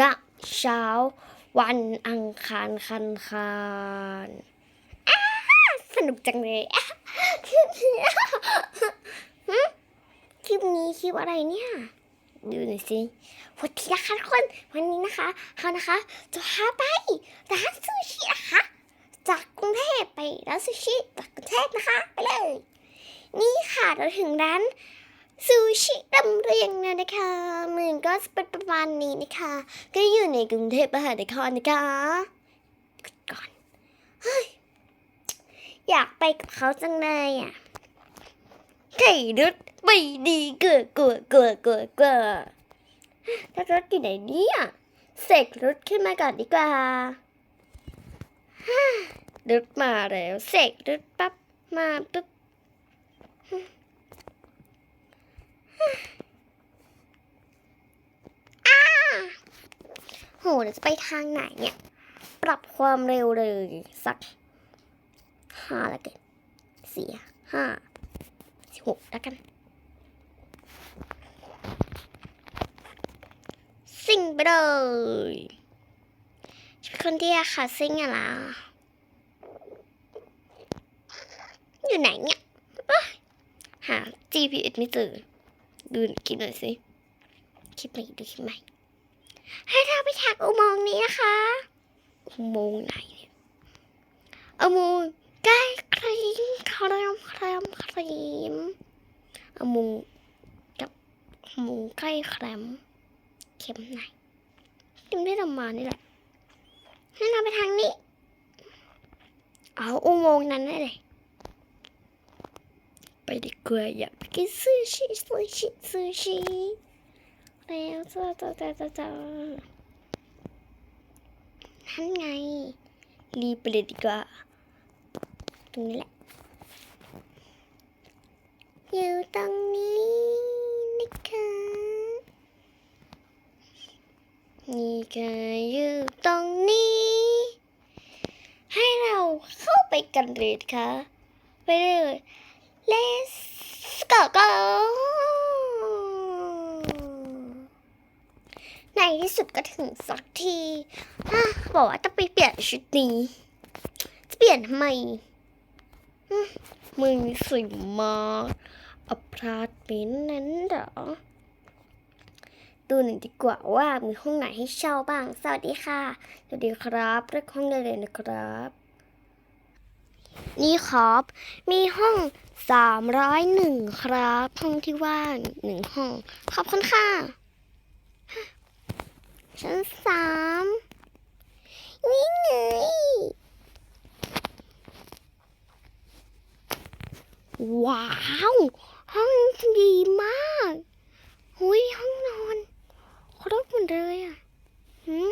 ณเช้า วันอังคารคันคารสนุกจังเลยคลิปนี้คลิปนี้คลิปอะไรเนี่ย ดูหน่อยสิวันที่นะคะทุกคนวันนี้นะคะเขานะคะจะพาไปร้านซูชินะคะ จากกรุงเทพไปร้านซูชิจากกรุงเทพนะคะ ไปเลย นี่ค่ะเราถึงร้าน ซูชิดำเรียงแล้วนะคะเมืองก็จะเป็นประมาณนี้นะคะ ก็อยู่ในกรุงเทพมหานครนะคะก่อนเฮ้ยอยากไปกับเขาจังเลยอะไข่รถไม่ดีเกิดเกิดเกิดเกิดเกิดถ้ารถอยู่ไหนเนี่ยเสกรถขึ้นมาก่อนดีกว่าฮ่ารถมาแล้วเสกรถปั๊บมาปุ๊บ โหเราจะไปทางไหนเนี่ย ปรับความเร็วเลย สักห้าแล้วกันสี่ห้าสหกแล้วกันซิ่งไปเลยคนที่ค่ะซิ่งอะล่ะอยู่ไหนเนี่ยเอ้ยหา GPS ไม่เจอ ดูคลิปหน่อยสิคลิปไหนดูคลิปไหนให้เราไปถักอุโมงค์นี้นะคะ อุโมงค์ไหนเนี่ยอุโมงค์ใกล้ครีมครมครมครีมอุโมงค์กับอุโมงค์ใกล้แครมเข็มไหนเข็มได้ทำมานี่แหละให้เราไปทางนี้ เอาอุโมงค์นั้นได้เลย ดีกว่าอยากไปกินซูชิซูชิซูชิแล้วจ้าจ้าจ้าจ้าจ้านั่นไง รีบไปเลยดีกว่า ตรงนี้แหละ อยู่ตรงนี้นะคะนี่ก็อยู่ตรงนี้ ให้เราเข้าไปกันเลยนะคะไปเลย let's go go ในที่สุดก็ถึงสักทีอะบอกว่าจะไปเปลี่ยนชุดนี้ จะเปลี่ยนทำไมมึงสวยมากอพาร์ตเมนต์นั้นเหรอ ดูหน่อยดีกว่าว่ามีห้องไหนให้เช่าบ้าง สวัสดีค่ะ สวัสดีครับเลือกห้องได้เลยนะครับ นี่ครับ มีห้องสามร้อยหนึ่งครับ ห้องที่ว่างหนึ่งห้อง ขอบคุณค่ะ ชั้นสามนี่ไงว้าว ห้องดีมากหุยห้องนอนครบหมดเลยอะหืม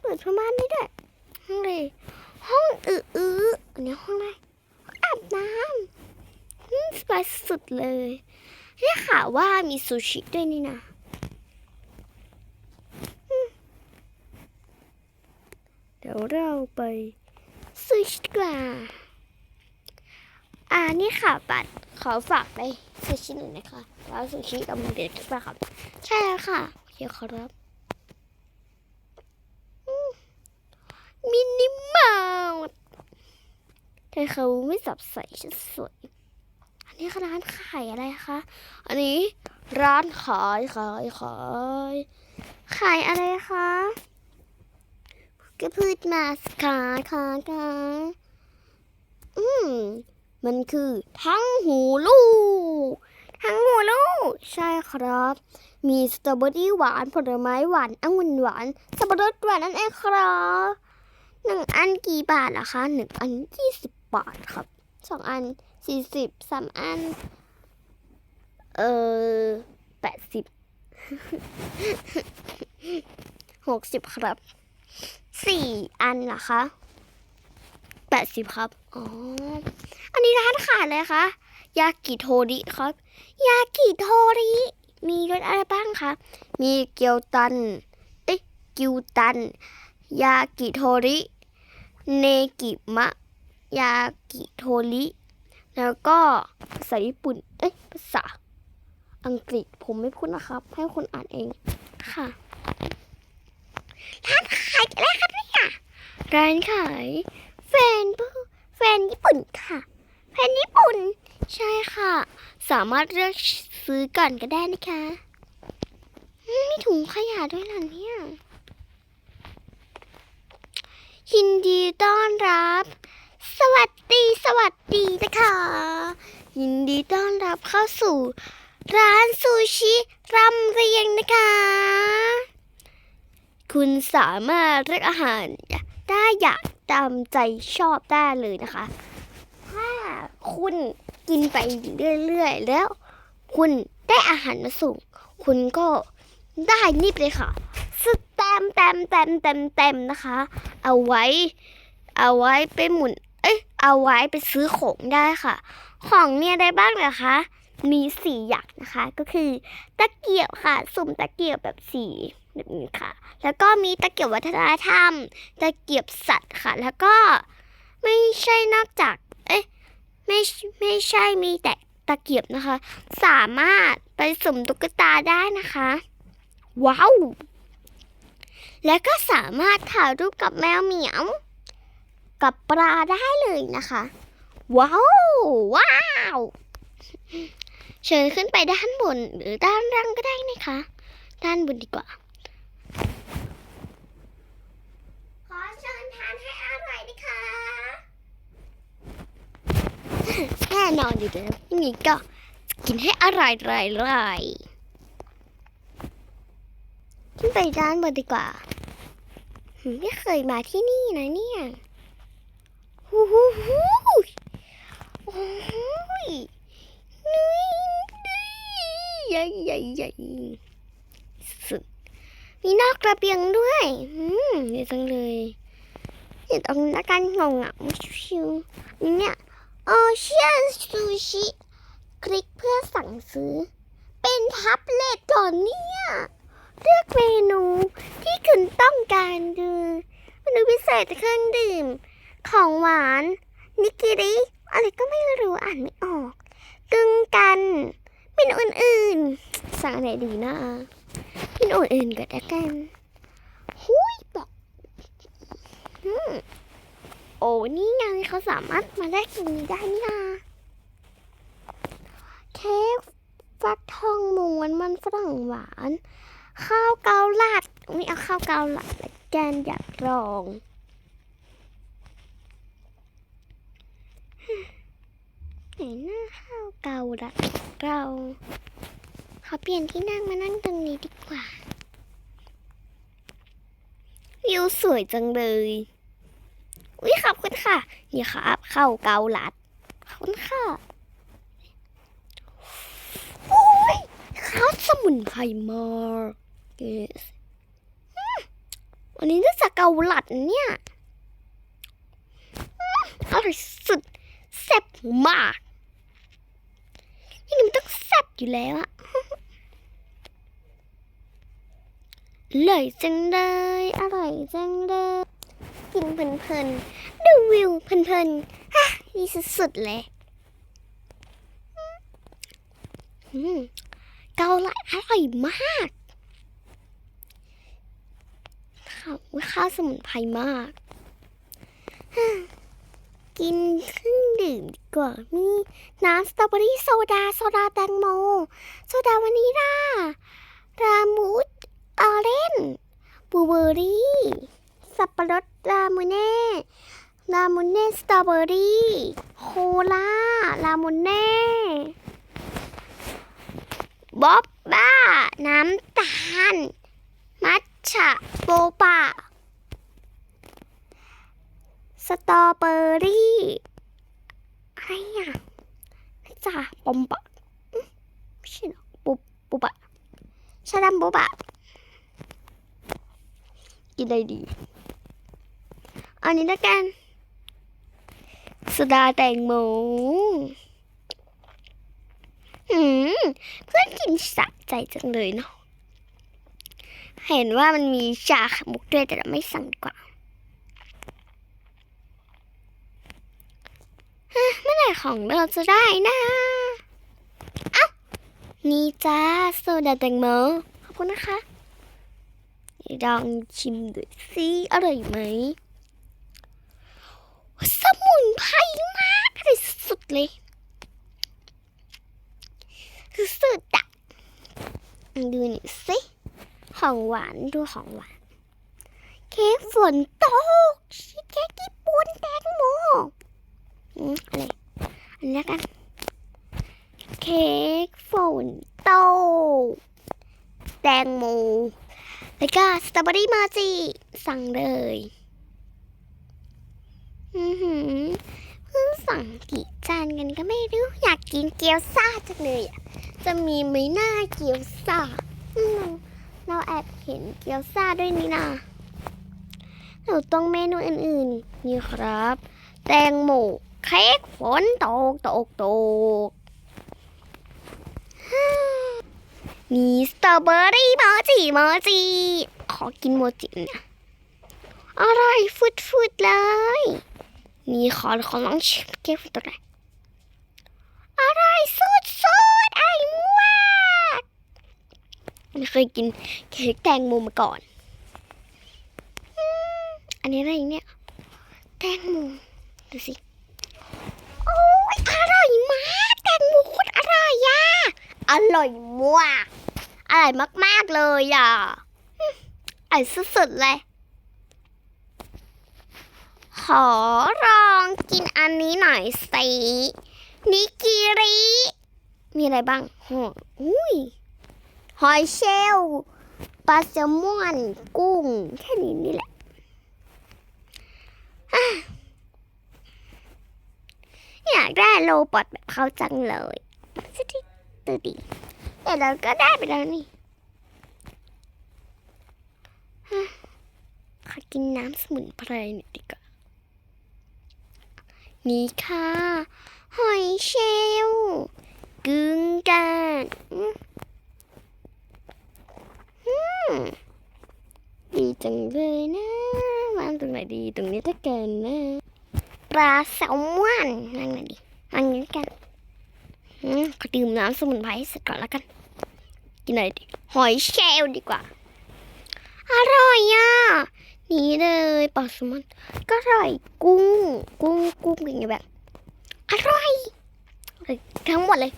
เปิดประมาณนี้ด้วยห้องเลย ห้องอืออืออันนี้ห้องอะไรอาบน้ำสบายสุดเลยได้ข่าวว่ามีซูชิด้วยนี่นะเดี๋ยวเราไปซื้อชิกว่าอ่านี่ค่ะบัตรขอฝากไปซื้อชิ้นหนึ่งนะคะร้านซูชิตำเด็ดใช่ปะครับ ใช่แล้วค่ะโอเคครับอืม มินิมาลแต่เขาไม่สับใส่ชุดสวย อันนี้ร้านขายอะไรคะ อันนี้ร้านขายขายขายขายอะไรคะก็พืชมาสขาขาขาอืม มันคือทั้งหูลูก ทั้งหูลูก ใช่ครับ มีสตรอเบอรี่หวานผลไม้หวานองุ่นหวานสับปะรดหวานนั่นเองครับ หนึ่งอันกี่บาทล่ะคะหนึ่งอันยี่สิบบาทครับสองอันสี่สิบสามอัน เออแปดสิบหกสิบครับสี่อันเหรอคะแปดสิบครับอ๋ออันนี้ร้านขายเลยคะยากิโทริครับ ยากิโทริมีรสอะไรบ้างคะมีเกียวตัน เอ๊ะกิวตัน ยากิโทริ เนกิมะ ยากิโทริ แล้วก็ภาษาญี่ปุ่น เอ๊ะภาษาอังกฤษผมไม่พูดนะครับ ให้คนอ่านเองค่ะ ร้านขายอะไรคะเนี่ยร้านขายแฟนผู้แฟนญี่ปุ่นค่ะ แฟนญี่ปุ่น ใช่ค่ะ สามารถเลือกซื้อก่อนก็ได้นะคะ มีถุงขยะด้วยเหรอเนี่ย ยินดีต้อนรับ สวัสดีสวัสดีนะคะยินดีต้อนรับเข้าสู่ ร้านซูชิรำเรียงนะคะ คุณสามารถเลือกอาหารได้อยากตามใจชอบได้เลยนะคะ ถ้าคุณกินไปเรื่อยๆ แล้ว คุณได้อาหารมาส่งคุณก็ได้นี่เลยค่ะ ต็มเต็มเต็มเต็มเต็มนะคะ เอาไว้ เอาไว้ไปหมุน เอ้ย เอาไว้ไปซื้อของได้ค่ะ ของมีอะไรบ้างเหรอคะ มีสี่อย่างนะคะ ก็คือ ตะเกียบค่ะ สุ่มตะเกียบแบบสีแบบนี้ค่ะ แล้วก็มีตะเกียบวัฒนธรรม ตะเกียบสัตว์ค่ะ แล้วก็ไม่ใช่นอกจาก เอ๊ะ ไม่ไม่ใช่มีแต่ตะเกียบนะคะ สามารถไปสุ่มตุ๊กตาได้นะคะ ว้าว และก็สามารถถ่ายรูปกับแมวเหมียว กับปลาได้เลยนะคะ ว้าว ว้าว เชิญขึ้นไปด้านบนหรือด้านล่างก็ได้นะคะ ด้านบนดีกว่า ขอเชิญทานให้อร่อยนะคะแน่นอนอยู่แล้วนี่ก็กินให้อร่อยๆเลย ขึ้นไปด้านบนดีกว่า ไม่เคยมาที่นี่นะเนี่ยฮู้ฮู้ฮู้โอ้ยนุ้ยใหญ่ใหญ่ใหญ่สุด มีนอกระเบียงด้วยอืมเดีจังเลยอยู่ตรงนักการงงอะชิวๆนี่เนี่ยโอเชียนซูชิ คลิกเพื่อสั่งซื้อ เป็นแท็บเล็ตก่อนเนี่ย เลือกเมนูที่คุณต้องการดูเมนูพิเศษเครื่องดื่ม ของหวาน นิกิริ อะไรก็ไม่รู้อ่านไม่ออกกึ่งกันเมนูอื่นๆ สั่งอะไรดีนะกินอื่นก็แล้กันหุยบอืมโอ้นี่ไงเขาสามารถมาได้ตรงนี้ได้นี่นะเค้กฟักทองม้วนมันฝรั่งหวาน ข้าวเกาลัดไม่เอาข้าวเกาลัดละกันอยากลองไหนหน้าข้าวเกาลัดเราขาเปลี่ยนที่นั่งมานั่งตรงนี้ดีกว่าวิวสวยจังเลยอุ้ยขอบคุณค่ะ นี่ครับข้าวเกาลัดขอบคุณค่ะโอ้ยข้าวสมุนไพรมาก yes อืม วันนี้น่าจะเกาลัดเนี่ยอร่อยสุดแซ่บมากยังไงมันต้องแซ่บอยู่แล้วอะอร่อยจังเลย อร่อยจังเลย กินเพลินๆ ดูวิวเพลินๆฮะดีสุดๆเลยอืมเกาลัดอร่อยมาก ข้าวข้าวสมุนไพรมาก กินเครื่องดื่มดีกว่า มีน้ำสตรอเบอรี่โซดา โซดาแตงโม โซดาวานิลารามูสออเรนบลูเบอรี่ สับปะรดรามูเน่รามูเน่สตรอเบอรี่โคลารามูเน่บ๊อบบ้า น้ำตาล มัทฉะโบปะ สตรอเบอรี่ อะไรอะนี่จ้าปอมปะอืมไม่ใช่หรอกปุบปุบะชาดัมปุบะ กินได้ดี อันนี้ละกันสดาแตงโมหืมเพื่อนกินสะใจจังเลยเนาะเห็นว่ามันมีชาขมุกด้วยแต่เราไม่สั่งกว่าเมื่อไหร่ของเราจะได้นะอ้านี่จ้าโซดาแตงโมขอบคุณนะคะ ลองชิมดูสิอร่อยไหม สมุนไพรมากอร่อยสุดเลยสุดอะดูนี่สิของหวานดูของหวาน เค้กฝนตกชีสเค้กญี่ปุ่นแตงโมอืมอะไรอันนี้กันเค้กฝนตกแตงโม แล้วก็สตรอเบอรี่มาจิสั่งเลย อือหือเพิ่งสั่งกี่จานกันก็ไม่รู้ อยากกินเกี๊ยวซ่าจังเลยอะ จะมีไหมหน้าเกี๊ยวซ่าอืมเราแอบเห็นเกี๊ยวซ่าด้วยนี่นาเราต้องเมนูอื่นๆ นี่ครับ แตงโมเค้กฝนตกตกตก มีสตรอเบอรี่โมจิโมจิ ขอกินโมจิเนี่ยอร่อยฟุดฟุดเลยมีขอขอลองชิมเค้กฟุดตัวไหนอร่อยสุดสุดๆอร่อยมากไม่เคยกินเค้กแตงโมมาก่อน อันนี้อะไรเนี่ย แตงโมดูสิ โอ้ยอร่อยมาก แตงโมโคตรอร่อยอะ อร่อยมาก อร่อยมาก ๆ เลยอะอืมอร่อยสุดๆเลย ขอลองกินอันนี้หน่อยสินิกิริ มีอะไรบ้างหออุ้ยหอยเชลล์ปลาแซลมอนกุ้ง แค่นี้นี่แหละอยากได้โลบอทแบบเขาจังเลยสุดที่ตัวดี แต่เราก็ได้ไปแล้วนี่ขอกินน้ำสมุนไพรหน่อยดีกว่า นี่ค่ะ หอยเชลล์กึ่งกันอืมอืมดีจังเลยนะวางตรงไหนดีตรงนี้ถ้าเกินนะปลาแซลมอนนั่งไหนดีนั่งนี้กัน ขอดื่มน้ำสมุนไพรให้เสร็จก่อนแล้วกัน กินอะไรดี หอยเชลลดีกว่า อร่อยอะ นี่เลยปลาแซลมอนก็อร่อยกุ้ง กุ้งกุ้งอย่างเงี้ยแบบ อร่อยอร่อยทั้งหมดเลย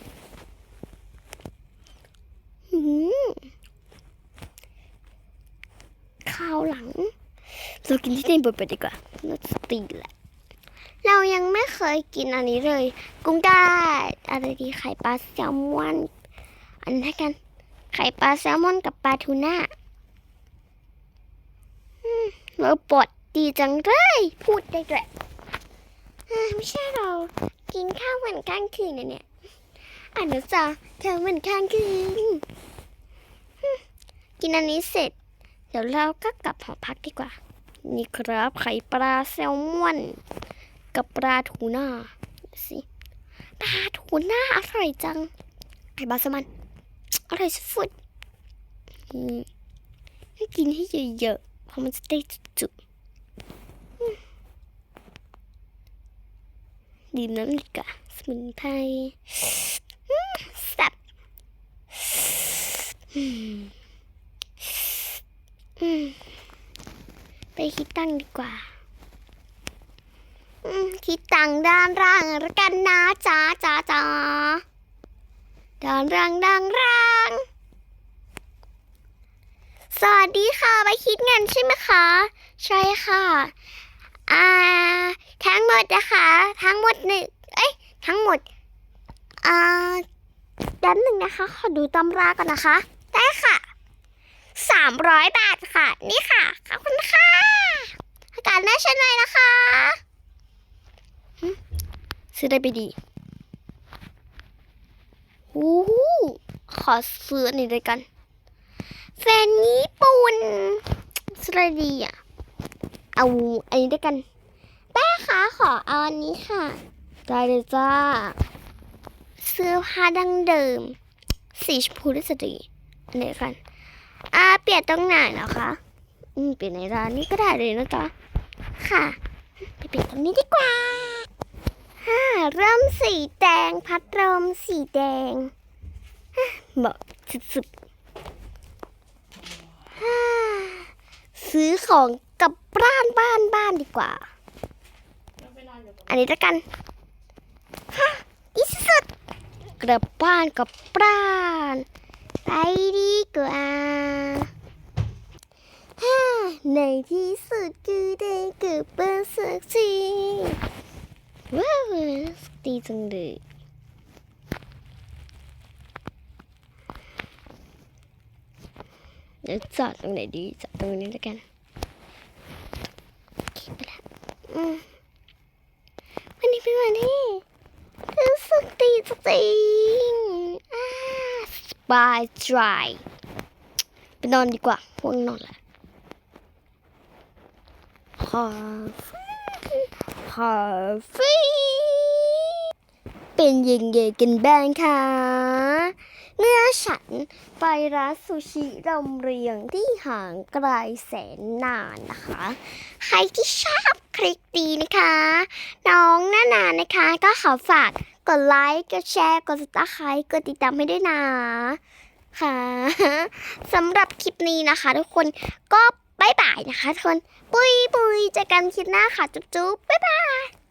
ข้าวหลัง เรากินที่เต็มบดไปดีกว่าน่าจะตีแหละ เรายังไม่เคยกินอันนี้เลย กุ้งได้อะไรดีไข่ปลาแซลมอน อันนี้นกัน ไข่ปลาแซลมอนกับปลาทูน่าอืมเราปลดดีจังเลย พูดได้ด้วยไม่ใช่เรากินข้าวเหมือนกลางคืนนะเนี่ยอ่านนะจ๊ะข้าวเหมือนกลางคืนกินอันนี้เสร็จ เดี๋ยวเราก็กลับหอพักดีกว่า นี่ครับไข่ปลาแซลมอน กับปลาทูน่าสิปลาทูน่าอร่อยจังไข่ปลาแซลมอนอร่อยสุดให้กินให้เยอะๆเพราะมันจะได้จุกๆดื่มน้ำดีกว่าสมุนไพรแซ่บไปคิดตั้งดีกว่า อืมคิดตังด้านล่างแล้วกันนะจ้าจ้าจ้าด้านล่างด้านล่างสวัสดีค่ะไปคิดเงินใช่ไหมคะ ใช่ค่ะ อ่า ทั้งหมดนะคะ ทั้งหมดหนึ่งเอ้ยทั้งหมด อ่าแป๊บหนึ่งนะคะ ขอดูตำราก่อนนะคะ ได้ค่ะสามร้อยบาทค่ะ นี่ค่ะ ขอบคุณค่ะอากาศน่าชื่นเลยนะคะ ซื้อได้ไปดีโอ้โหขอซื้ออันนี้ด้วยกัน แฟนญี่ปุ่นซื้ออะไรดีอะ เอาอันนี้ด้วยกันป้คะขอเอาอันนี้ค่ะ ได้เลยจ้า เสื้อผ้าดังเดิม สีชมพูด้วยสตรีอันนี้กันอ่าเปลี่ยนตรงไหนเหรอคะอืมเปลี่ยนในร้านนี้ก็ได้เลยนะจ๊ะค่ะไปเปลี่ยนตรงนี้ดีกว่า ริ่มสีแดง พัดลมสีแดงเหมาะสุดๆฮ่าซื้อของกับบ้านบ้านบ้านดีกว่า อันนี้ละกันฮะอีสุดกลับบ้านกับบ้าน ไปดีกว่าฮ่าในที่สุดคือได้เกิดเป็นสักที ว้าวดีจังเลยเดี๋ยวจอดตรงไหนดีจอดตรงนี้แล้วกันไปละวันนี้เป็นวันที่รู้สึกดีจริงอ่าสบายใจไปนอนดีกว่าพวกนอนละคาเฟ่ คาเฟ่เป็นยังไงกันบ้างคะเมื่อฉันไปร้านซูชิรำเรียงที่ห่างไกลแสนนานนะคะ ใครที่ชอบคลิปดีนะคะ น้องนานานะคะ ก็ขอฝากกดไลค์ กดแชร์ กดติดตามกดติดตามให้ด้วยนะค่ะสำหรับคลิปนี้นะคะ ทุกคนก็ บายบายนะคะทุกคน ปุยปุยเจอกันคลิปหน้าค่ะ จุ๊บจุ๊บบ๊ายบาย